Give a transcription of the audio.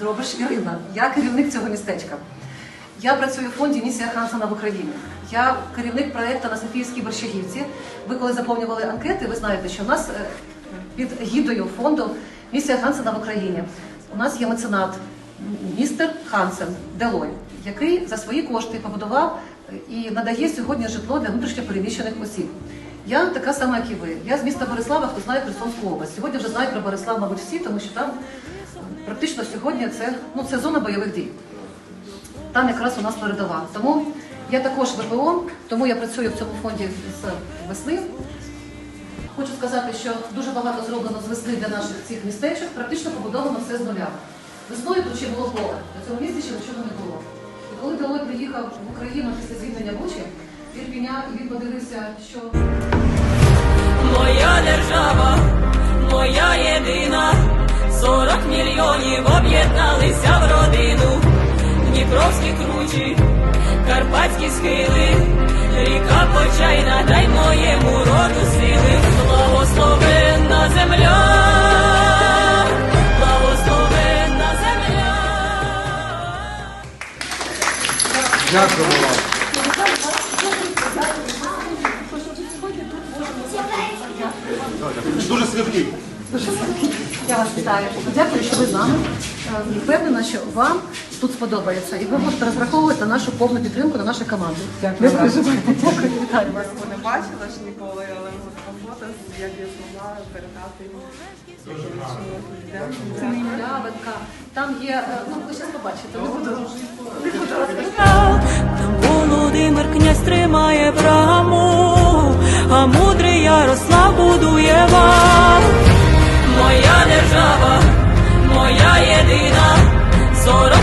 Дробиш Ірина. Я керівник цього містечка. Я працюю в фонді Місія Хансена в Україні. Я керівник проєкту на Софіївській Борщагівці. Ви коли заповнювали анкети, ви знаєте, що у нас е, під гідою фонду Місія Хансена в Україні. У нас є меценат містер Хансен Делой, який за свої кошти побудував е, і надає сьогодні житло для внутрішньопереміщених осіб. Я така сама, як і ви. Я з міста Борислава, хто знає Херсонську область. Сьогодні вже знають про Борислав, мабуть, всі, тому що там сьогодні це, ну, це зона бойових дій. Там якраз у нас передова. Тому я також ВПО, тому я працюю в цьому фонді з весни. Хочу сказати, що дуже багато зроблено з весни для наших цих містечок, практично побудовано все з нуля. Весною тут ще було поле, на цьому місці ще нічого не було. І коли Делой приїхав в Україну після звільнення Бучі, Ірпіня, і він подивився, що Моя держава, Дніпровські кручі, карпатські схили, ріка почайна, дай моєму роду сили, благословенна земля, благословенна земля. Дякую вам. Дуже святий. Я вас вітаю. Дякую, що ви з нами. Е, Впевнена, що вам тут сподобається. І ви можете розраховувати на нашу повну підтримку, на нашу команду. Дякую Не вам. переживайте. Дякую, вітаю вас. Вас не бачила ж ніколи, але фото, як я змогла передати. Це не Лявенка. Там є, е, ну ви зараз побачите. Не буду. Там Володимир князь тримає браму, а мудрий Ярослав будує вал. りな。空